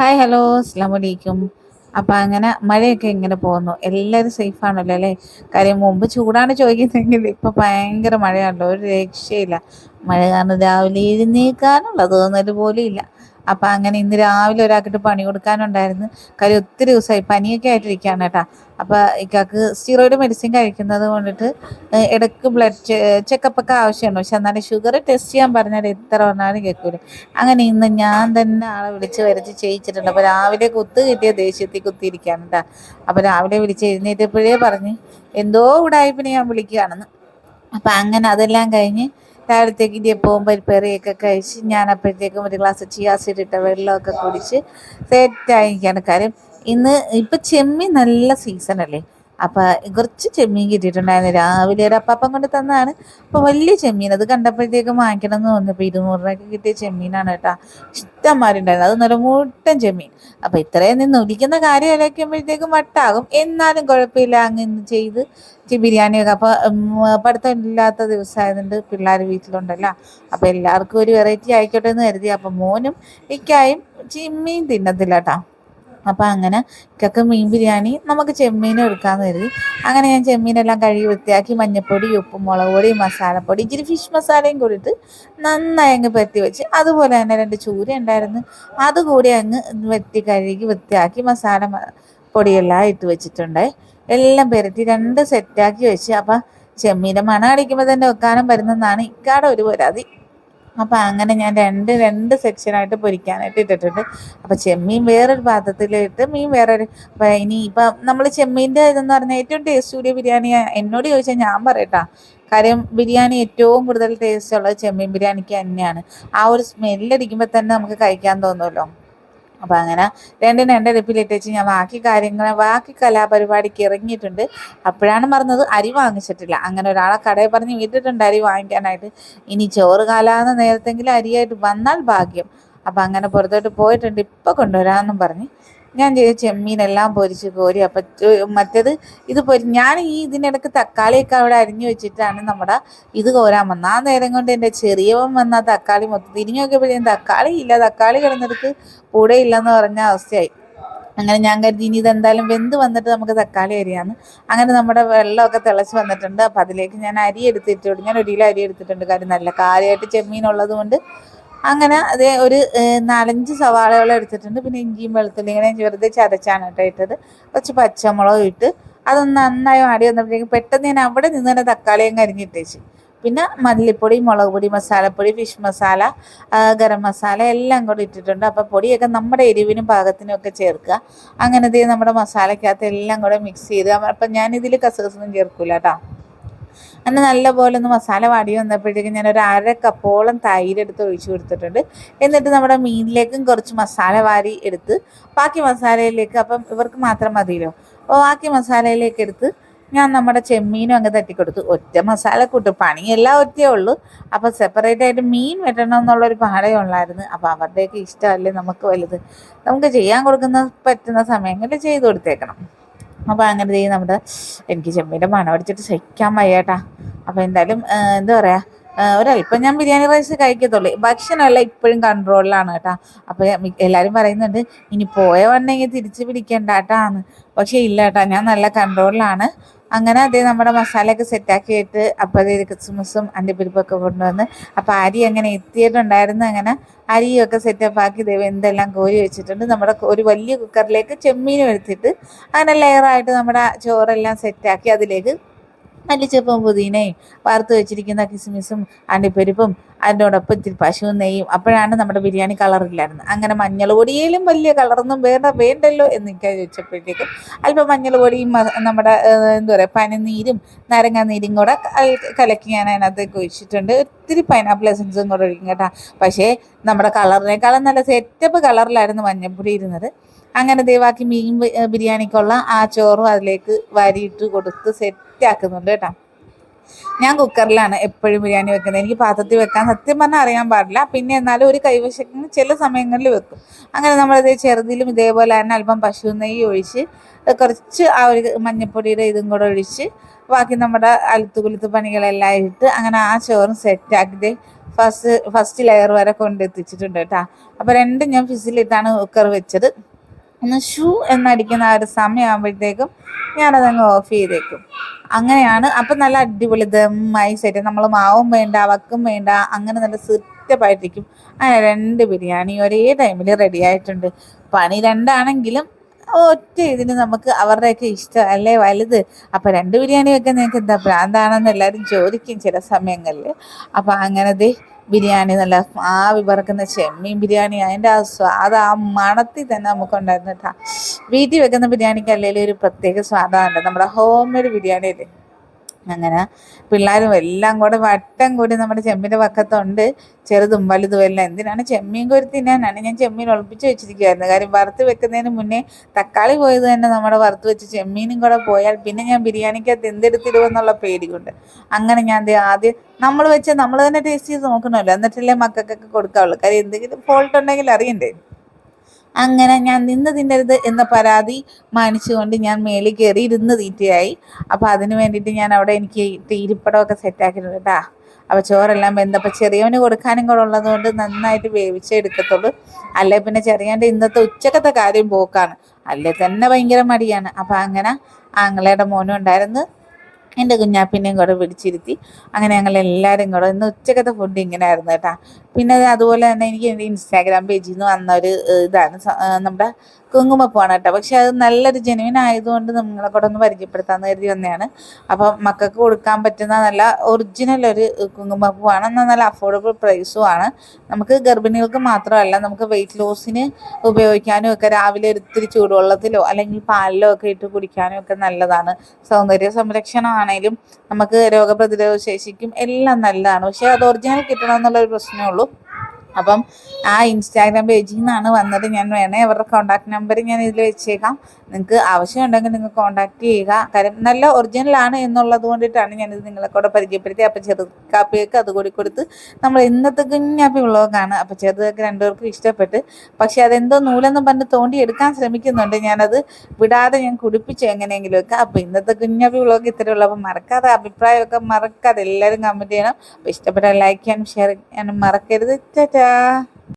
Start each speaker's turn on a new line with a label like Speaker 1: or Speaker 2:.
Speaker 1: Hi hello അസ്സാം വലൈക്കും അപ്പം അങ്ങനെ മഴയൊക്കെ ഇങ്ങനെ പോകുന്നു. എല്ലാവരും സേഫ് ആണല്ലോ അല്ലേ? കാര്യം മുമ്പ് ചൂടാണ് ചോദിക്കുന്നതെങ്കിൽ ഇപ്പം ഭയങ്കര മഴയാണല്ലോ. ഒരു രക്ഷയില്ല. മഴ കാരണം രാവിലെ എഴുന്നേൽക്കാനുള്ള തോന്നൽ പോലും ഇല്ല. അപ്പം അങ്ങനെ ഇന്ന് രാവിലെ ഒരാൾക്കിട്ട് പണി കൊടുക്കാനുണ്ടായിരുന്നു. കാര്യം ഒത്തിരി ദിവസമായി പനിയൊക്കെ ആയിട്ടിരിക്കുകയാണ് കേട്ടോ. അപ്പോൾ ഇക്കാക്ക് സ്റ്റീറോയിഡ് മെഡിസിൻ കഴിക്കുന്നത് കൊണ്ടിട്ട് ഇടയ്ക്ക് ബ്ലഡ് ചെക്കപ്പ് ഒക്കെ ആവശ്യമാണ്. പക്ഷെ എന്നാലും ഷുഗർ ടെസ്റ്റ് ചെയ്യാൻ പറഞ്ഞാൽ എത്ര പറഞ്ഞാലും കേൾക്കൂല. അങ്ങനെ ഇന്ന് ഞാൻ തന്നെ ആളെ വിളിച്ച് വരച്ച് ചെയ്യിച്ചിട്ടുണ്ട്. അപ്പോൾ രാവിലെ കുത്ത് കിട്ടിയ ദേഷ്യത്തിൽ കുത്തിയിരിക്കുകയാണ് കേട്ടോ. അപ്പോൾ രാവിലെ വിളിച്ച് എഴുന്നേറ്റപ്പോഴേ പറഞ്ഞ് എന്തോ ഉടായ്പിനെ ഞാൻ വിളിക്കുകയാണെന്ന്. അപ്പം അങ്ങനെ അതെല്ലാം കഴിഞ്ഞ് രാവിലത്തേക്ക് ഇടിയപ്പവും പരിപ്പേറിയൊക്കെ കഴിച്ച് ഞാൻ അപ്പോഴത്തേക്കും ഒരു ഗ്ലാസ് ചിയാസിഡ് ഇട്ട വെള്ളമൊക്കെ കുടിച്ച് സെറ്റായിരിക്കാണ് കാര്യം ഇന്ന് ഇപ്പം ചെമ്മീൻ നല്ല സീസണല്ലേ അപ്പം കുറച്ച് ചെമ്മീൻ കിട്ടിയിട്ടുണ്ടായിരുന്നു. രാവിലെ ഒരു അപ്പാപ്പം കൊണ്ട് തന്നതാണ്. അപ്പോൾ വലിയ ചെമ്മീൻ അത് കണ്ടപ്പോഴത്തേക്കും വാങ്ങിക്കണം എന്ന് തോന്നിയപ്പോൾ ഇരുന്നൂറ് രൂപയ്ക്ക് കിട്ടിയ ചെമ്മീനാണ് കേട്ടോ. ഇഷ്ടംമാരുണ്ടായിരുന്നു. അത് നല്ല ചെമ്മീൻ. അപ്പോൾ ഇത്രയും നിന്ന് ഒലിക്കുന്ന കാര്യം ഇലക്കുമ്പോഴത്തേക്കും വട്ടാകും. എന്നാലും കുഴപ്പമില്ല. അങ്ങ് ഇന്ന് ചെയ്ത് ബിരിയാണി ബിരിയാണിയൊക്കെ അപ്പോൾ പഠിത്തം ഇല്ലാത്ത ദിവസമായതുകൊണ്ട് പിള്ളേർ വീട്ടിലുണ്ടല്ലോ. അപ്പോൾ എല്ലാവർക്കും ഒരു വെറൈറ്റി ആയിക്കോട്ടെ എന്ന് കരുതി. അപ്പോൾ മോനും ഇക്കായും ചിമ്മീൻ തിന്നത്തില്ല കേട്ടോ. അപ്പം അങ്ങനെ ഇക്കൊക്കെ മീൻ ബിരിയാണി നമുക്ക് ചെമ്മീനും എടുക്കാമെന്ന് കരുതി. അങ്ങനെ ഞാൻ ചെമ്മീനെല്ലാം കഴുകി വൃത്തിയാക്കി മഞ്ഞൾപ്പൊടി ഉപ്പും മുളക് പൊടി മസാലപ്പൊടി ഇച്ചിരി ഫിഷ് മസാലയും കൂടിയിട്ട് നന്നായി അങ്ങ് പരത്തി വെച്ച്. അതുപോലെ തന്നെ രണ്ട് ചൂര ഉണ്ടായിരുന്നു. അതുകൂടി അങ്ങ് വെട്ടി കഴുകി വൃത്തിയാക്കി മസാല പൊടിയെല്ലാം ഇട്ട് വെച്ചിട്ടുണ്ട്. എല്ലാം പെരട്ടി രണ്ട് സെറ്റാക്കി വെച്ച്. അപ്പം ചെമ്മീന്റെ മണം അടിക്കുമ്പോൾ തന്നെ വെക്കാനും വരുന്നതാണ് ഇക്കാടെ ഒരു പരാതി. അപ്പം അങ്ങനെ ഞാൻ രണ്ട് രണ്ട് സെക്ഷനായിട്ട് പൊരിക്കാനായിട്ട് ഇട്ടിട്ടുണ്ട്. അപ്പം ചെമ്മീൻ വേറൊരു പാത്രത്തിലിട്ട് മീൻ വേറൊരു അപ്പം ഇനി ഇപ്പം നമ്മൾ ചെമ്മീന്റെ ഇതെന്ന് പറഞ്ഞാൽ ഏറ്റവും ടേസ്റ്റ് കൂടിയ ബിരിയാണി എന്നോട് ചോദിച്ചാൽ ഞാൻ പറയട്ടാ. കാര്യം ബിരിയാണി ഏറ്റവും കൂടുതൽ ടേസ്റ്റ് ഉള്ളത് ചെമ്മീൻ ബിരിയാണിക്ക് തന്നെയാണ്. ആ ഒരു സ്മെല്ലടിക്കുമ്പോൾ തന്നെ നമുക്ക് കഴിക്കാൻ തോന്നുമല്ലോ അപ്പം അങ്ങനെ രണ്ടിനും രണ്ടടുപ്പിലിട്ട് വെച്ച് ഞാൻ ബാക്കി കാര്യങ്ങൾ ബാക്കി കലാപരിപാടിക്ക് ഇറങ്ങിയിട്ടുണ്ട്. അപ്പോഴാണ് പറഞ്ഞത് അരി വാങ്ങിച്ചിട്ടില്ല. അങ്ങനെ ഒരാളെ കടയിൽ പറഞ്ഞ് വിട്ടിട്ടുണ്ട് അരി വാങ്ങിക്കാനായിട്ട്. ഇനി ചോറ് കാലാകുന്ന നേരത്തെങ്കിലും അരിയായിട്ട് വന്നാൽ ഭാഗ്യം. അപ്പം അങ്ങനെ പുറത്തോട്ട് പോയിട്ടുണ്ട്. ഇപ്പം കൊണ്ടുവരാമെന്നും പറഞ്ഞ്. ഞാൻ ചെയ്ത ചെമ്മീനെല്ലാം പൊരിച്ച് കോരി അപ്പം മറ്റേത് ഇത് പൊരി ഞാൻ ഈ ഇതിനിടക്ക് തക്കാളിയൊക്കെ അവിടെ അരിഞ്ഞു വെച്ചിട്ടാണ് നമ്മുടെ ഇത് കോരാൻ വന്നത് ആ നേരം കൊണ്ട് എന്റെ ചെറിയവൻ വന്ന തക്കാളി മൊത്തം തിരിഞ്ഞു നോക്കിയപ്പോഴേ തക്കാളി ഇല്ല തക്കാളി കിടന്നിടത്ത് കൂടെ ഇല്ലെന്ന് പറഞ്ഞ അവസ്ഥയായി. അങ്ങനെ ഞാൻ കരുതി ഇനി ഇതെന്തായാലും വെന്ത് വന്നിട്ട് നമുക്ക് തക്കാളി അരിയാന്ന്. അങ്ങനെ നമ്മുടെ വെള്ളമൊക്കെ തിളച്ച് വന്നിട്ടുണ്ട്. അപ്പം അതിലേക്ക് ഞാൻ അരി എടുത്തിട്ടുണ്ട്. ഞാൻ ഒരു കിലോ അരി എടുത്തിട്ടുണ്ട്. കാര്യം നല്ല കാര്യമായിട്ട് ചെമ്മീൻ ഉള്ളത് കൊണ്ട് അങ്ങനെ അത് ഒരു നാലഞ്ച് സവാളയോളം എടുത്തിട്ടുണ്ട്. പിന്നെ ഇഞ്ചിയും വെളുത്തുള്ളി ഇങ്ങനെ വെറുതെ ചതച്ചാണ് കേട്ടോ ഇട്ടത്. കുറച്ച് പച്ചമുളകും ഇട്ട് അതൊന്ന് നന്നായി ആടി വന്നപ്പോഴേക്കും പെട്ടെന്ന് ഞാൻ അവിടെ നിന്ന് തന്നെ തക്കാളിയും കരിഞ്ഞിട്ടേച്ച് പിന്നെ മല്ലിപ്പൊടി മുളക് പൊടി മസാലപ്പൊടി ഫിഷ് മസാല ഗരം മസാല എല്ലാം കൂടി ഇട്ടിട്ടുണ്ട്. അപ്പോൾ പൊടിയൊക്കെ നമ്മുടെ എരിവിനും പാകത്തിനും ഒക്കെ ചേർക്കുക. അങ്ങനെ ദേ നമ്മുടെ മസാലക്കകത്ത് എല്ലാം കൂടെ മിക്സ് ചെയ്ത്. അപ്പം ഞാനിതിൽ കസകസൊന്നും ചേർക്കില്ല കേട്ടോ. അങ്ങനെ നല്ലപോലെ ഒന്ന് മസാല വാടി വന്നപ്പോഴത്തേക്കും ഞാൻ ഒരു അര കപ്പോളം തൈര് എടുത്ത് ഒഴിച്ചു കൊടുത്തിട്ടുണ്ട്. എന്നിട്ട് നമ്മുടെ മീനിലേക്കും കുറച്ച് മസാല വാരി എടുത്ത് ബാക്കി മസാലയിലേക്ക് അപ്പം ഇവർക്ക് മാത്രം മതിയല്ലോ. അപ്പോൾ ബാക്കി മസാലയിലേക്ക് എടുത്ത് ഞാൻ നമ്മുടെ ചെമ്മീനും അങ്ങ് തട്ടിക്കൊടുത്തു. ഒറ്റ മസാല കൂട്ടും. പണിയെല്ലാം ഒറ്റയേ ഉള്ളൂ. അപ്പോൾ സെപ്പറേറ്റ് ആയിട്ട് മീൻ വെട്ടണം എന്നുള്ളൊരു പാടേ ഉള്ളായിരുന്നു. അപ്പോൾ അവരുടെയൊക്കെ ഇഷ്ടമല്ലേ നമുക്ക് വലുത്? നമുക്ക് ചെയ്യാൻ കൊടുക്കുന്ന പറ്റുന്ന സമയങ്ങളിൽ ചെയ്തു കൊടുത്തേക്കണം. അപ്പോൾ അങ്ങനെ ചെയ്യും നമ്മുടെ എനിക്ക് ചെമ്മീന്റെ മണം അടിച്ചിട്ട് സഹിക്കാൻ വയ്യാട്ടാ. അപ്പോൾ എന്തായാലും എന്താ പറയുക ഒരല്പം ഞാൻ ബിരിയാണി റൈസ് കഴിക്കത്തുള്ളൂ. ഭക്ഷണമല്ല ഇപ്പോഴും കൺട്രോളിലാണ് കേട്ടോ. അപ്പോൾ എല്ലാവരും പറയുന്നുണ്ട് ഇനി പോയ വണ്ണെങ്കിൽ തിരിച്ച് പിടിക്കണ്ട കേട്ടാന്ന് പക്ഷേ ഇല്ല കേട്ടോ ഞാൻ നല്ല കൺട്രോളിലാണ്. അങ്ങനെ അതേ നമ്മുടെ മസാലയൊക്കെ സെറ്റാക്കിയിട്ട് അപ്പോൾ അതേ ക്രിസ്മസും അണ്ടിപ്പരിപ്പൊക്കെ കൊണ്ടുവന്ന് അപ്പോൾ അരി അങ്ങനെ എത്തിയിട്ടുണ്ടായിരുന്നു. അങ്ങനെ അരിയൊക്കെ സെറ്റപ്പ് ആക്കി ദൈവം എന്തെല്ലാം കോരി വെച്ചിട്ടുണ്ട്. നമ്മുടെ ഒരു വലിയ കുക്കറിലേക്ക് ചെമ്മീനും എടുത്തിട്ട് അങ്ങനെ ലെയറായിട്ട് നമ്മുടെ ചോറെല്ലാം സെറ്റാക്കി അതിലേക്ക് മല്ലിച്ചപ്പും പുതിനയും വറുത്ത് വെച്ചിരിക്കുന്ന കിസ്മിസും അണ്ടിപ്പരിപ്പും അതിനോടൊപ്പം ഇത്തിരി പശുവും നെയ്യും. അപ്പോഴാണ് നമ്മുടെ ബിരിയാണി കളറില്ലായിരുന്നത് അങ്ങനെ മഞ്ഞൾ പൊടിയിലും വലിയ കളറൊന്നും വേണ്ട വേണ്ടല്ലോ എന്ന് എനിക്ക് ചോദിച്ചപ്പോഴത്തേക്കും അല്പം മഞ്ഞൾ പൊടിയും നമ്മുടെ എന്താ പറയുക പനിനീരും നാരങ്ങ നീരും കൂടെ കല- കലക്കി ഞാൻ അതിനകത്തേക്ക് ഒഴിച്ചിട്ടുണ്ട്. ഒത്തിരി പൈനാപ്പിൾ എസൻസും കൂടെ ഒഴിക്കും കേട്ടോ. പക്ഷേ നമ്മുടെ കളറിനേക്കാളും നല്ല സെറ്റപ്പ് കളറിലായിരുന്നു മഞ്ഞൾപ്പൊടി ഇരുന്നത്. അങ്ങനെ ദയവാക്കി മീൻ ബിരിയാണിക്കുള്ള ആ ചോറും അതിലേക്ക് വാരിയിട്ട് കൊടുത്ത് സെറ്റാക്കുന്നുണ്ട് കേട്ടോ. ഞാൻ കുക്കറിലാണ് എപ്പോഴും ബിരിയാണി വെക്കുന്നത്. എനിക്ക് പാത്രത്തിൽ വെക്കാൻ സത്യം പറഞ്ഞാൽ അറിയാൻ പാടില്ല. പിന്നെ എന്നാലും ഒരു കൈവശം ചില സമയങ്ങളിൽ വെക്കും. അങ്ങനെ നമ്മളത് ചെറുതിലും ഇതേപോലെ തന്നെ അല്പം പശു നെയ്യ് ഒഴിച്ച് കുറച്ച് ആ ഒരു മഞ്ഞപ്പൊടിയുടെ ഇതും കൂടെ ഒഴിച്ച് ബാക്കി നമ്മുടെ അലുത്ത് കുലുത്ത് പണികളെല്ലാം ഇട്ട് അങ്ങനെ ആ ചോറും സെറ്റാക്കി ഫസ്റ്റ് ഫസ്റ്റ് ലെയർ വരെ കൊണ്ടെത്തിച്ചിട്ടുണ്ട് കേട്ടോ. അപ്പോൾ രണ്ടും ഞാൻ ഫിസിലിട്ടാണ് കുക്കർ വെച്ചത്. ഒന്ന് ഷൂ എന്നടിക്കുന്ന ആ ഒരു സമയമാകുമ്പോഴത്തേക്കും ഞാനതങ്ങ് ഓഫ് ചെയ്തേക്കും. അങ്ങനെയാണ്. അപ്പം നല്ല അടിപൊളി ദമ്മായി സെറ്റ് നമ്മൾ മാവും വേണ്ട വക്കും വേണ്ട അങ്ങനെ നല്ല സിറ്റപ്പായിട്ടിരിക്കും. അങ്ങനെ രണ്ട് ബിരിയാണി ഒരേ ടൈമിൽ റെഡി ആയിട്ടുണ്ട്. പണി രണ്ടാണെങ്കിലും ഒറ്റ ഇതിന് നമുക്ക് അവരുടെയൊക്കെ ഇഷ്ടം അല്ലേ വലുത്? അപ്പം രണ്ട് ബിരിയാണി വെക്കാൻ നിങ്ങൾക്ക് എന്താ ഭ്രാന്താണെന്ന് എല്ലാവരും ചോദിക്കും ചില സമയങ്ങളിൽ അപ്പം അങ്ങനത്തെ ബിരിയാണി നല്ല ആ പറക്കുന്ന ചെമ്മീൻ ബിരിയാണി അതിന്റെ ആ സ്വാദ് ആ മണത്തിൽ തന്നെ നമുക്ക് ഉണ്ടായിരുന്നു കേട്ടോ വീട്ടിൽ വെക്കുന്ന ബിരിയാണിക്ക് അല്ലെങ്കിൽ ഒരു പ്രത്യേക സ്വാദാണ്. നമ്മുടെ ഹോം മെയ്ഡ് ബിരിയാണി അല്ലേ? അങ്ങനെ പിള്ളേരും എല്ലാം കൂടെ വട്ടം കൂടി നമ്മുടെ ചെമ്മിന്റെ പക്കത്തുണ്ട്. ചെറുതും വലുതും എല്ലാം. എന്തിനാണ് ചെമ്മീൻ കോരി തിന്നാനാണ്? ഞാൻ ചെമ്മീൻ ഒളിപ്പിച്ച് വെച്ചിരിക്കുമായിരുന്നു കാര്യം വറുത്ത് വെക്കുന്നതിന് മുന്നേ തക്കാളി പോയത് തന്നെ നമ്മുടെ വറുത്ത് വെച്ച് ചെമ്മീനും കൂടെ പോയാൽ പിന്നെ ഞാൻ ബിരിയാണിക്കകത്ത് എന്തെടുത്തിടുമെന്നുള്ള പേടി കൊണ്ട് അങ്ങനെ ഞാൻ ആദ്യം നമ്മൾ വെച്ച് നമ്മൾ തന്നെ ടേസ്റ്റ് ചെയ്ത് നോക്കണമല്ലോ. എന്നിട്ടല്ലേ മക്കൾക്കൊക്കെ കൊടുക്കാവുള്ളൂ. കാര്യം എന്തെങ്കിലും ഫോൾട്ട് ഉണ്ടെങ്കിൽ അറിയണ്ടേ? അങ്ങനെ ഞാൻ നിന്ന് തിന്നരുത് എന്ന പരാതി മാനിച്ചുകൊണ്ട് ഞാൻ മേളിൽ കയറി ഇരുന്ന് തീറ്റയായി. അപ്പോൾ അതിന് വേണ്ടിയിട്ട് ഞാൻ അവിടെ എനിക്ക് തീരിപ്പടമൊക്കെ സെറ്റാക്കിയിട്ടുണ്ട് കേട്ടാ അപ്പോൾ ചോറെല്ലാം വെന്തപ്പോൾ ചെറിയവന് കൊടുക്കാനും കൂടെ ഉള്ളതുകൊണ്ട് നന്നായിട്ട് വേവിച്ചേ എടുക്കത്തുള്ളൂ. അല്ലെ പിന്നെ ചെറിയന്റെ ഇന്നത്തെ ഉച്ചക്കത്തെ കാര്യം പോക്കാണ്. അല്ലേ തന്നെ ഭയങ്കര മടിയാണ്. അപ്പോൾ അങ്ങനെ ആങ്ങളയുടെ മോനും ഉണ്ടായിരുന്നു. എന്റെ കുഞ്ഞാപ്പിനെയും കൂടെ പിടിച്ചിരുത്തി അങ്ങനെ ഞങ്ങൾ എല്ലാവരും കൂടെ ഇന്ന് ഉച്ചക്കത്തെ ഫുഡ് ഇങ്ങനെ ആയിരുന്നു കേട്ടോ പിന്നെ അതുപോലെ തന്നെ എനിക്ക് എന്റെ ഇൻസ്റ്റാഗ്രാം പേജിൽ നിന്ന് വന്ന ഒരു ഇതാണ്. നമ്മുടെ കുങ്കുമപ്പൂവാണ് കേട്ടോ. പക്ഷെ അത് നല്ലൊരു ജെനുവിൻ ആയതുകൊണ്ട് നിങ്ങളെ കൂടെ ഒന്ന് പരിചയപ്പെടുത്താമെന്ന് കരുതി വന്നതാണ്. അപ്പം മക്കൾക്ക് കൊടുക്കാൻ പറ്റുന്ന നല്ല ഒറിജിനൽ ഒരു കുങ്കുമപ്പൂവാണ് എന്നാൽ നല്ല അഫോർഡബിൾ പ്രൈസും ആണ്. നമുക്ക് ഗർഭിണികൾക്ക് മാത്രമല്ല നമുക്ക് വെയിറ്റ് ലോസിന് ഉപയോഗിക്കാനും ഒക്കെ രാവിലെ ഒത്തിരി ചൂടുവെള്ളത്തിലോ അല്ലെങ്കിൽ പാലിലോ ഒക്കെ ഇട്ട് കുടിക്കാനും ഒക്കെ നല്ലതാണ്. സൗന്ദര്യ സംരക്ഷണമാണേലും നമുക്ക് രോഗപ്രതിരോധ ശേഷിക്കും എല്ലാം നല്ലതാണ്. പക്ഷെ അത് ഒറിജിനൽ കിട്ടണം എന്നുള്ളൊരു പ്രശ്നമേ ഉള്ളൂ. അപ്പം ആ ഇൻസ്റ്റാഗ്രാം പേജിൽ നിന്നാണ് വന്നത്. ഞാൻ വേണേ അവരുടെ കോൺടാക്ട് നമ്പർ ഞാൻ ഇതിൽ വെച്ചേക്കാം. നിങ്ങൾക്ക് ആവശ്യമുണ്ടെങ്കിൽ നിങ്ങൾ കോൺടാക്ട് ചെയ്യുക. കാര്യം നല്ല ഒറിജിനലാണ് എന്നുള്ളത് കൊണ്ടിട്ടാണ് ഞാനിത് നിങ്ങളെ കൂടെ പരിചയപ്പെടുത്തി അപ്പോൾ ചെറുക്കാപ്പിയൊക്കെ അത് കൂടി കൊടുത്ത് നമ്മൾ ഇന്നത്തെ കുഞ്ഞാപ്പി വ്ളോഗാണ്. അപ്പോൾ ചെറുതൊക്കെ രണ്ടുപേർക്കും ഇഷ്ടപ്പെട്ട്. പക്ഷേ അതെന്തോ നൂലെന്ന് പറഞ്ഞ് തോണ്ടി എടുക്കാൻ ശ്രമിക്കുന്നുണ്ട്. ഞാനത് വിടാതെ ഞാൻ കുടിപ്പിച്ചു എങ്ങനെയെങ്കിലുമൊക്കെ. അപ്പോൾ ഇന്നത്തെ കുഞ്ഞാപ്പി വ്ളോഗ് ഇത്രയുള്ളൂ അപ്പോൾ മറക്കാതെ അഭിപ്രായമൊക്കെ മറക്കാതെ എല്ലാവരും കമന്റ് ചെയ്യണം. അപ്പോൾ ഇഷ്ടപ്പെട്ടാൽ ലൈക്ക് ചെയ്യാനും ഷെയർ ചെയ്യാനും മറക്കരുത്. 的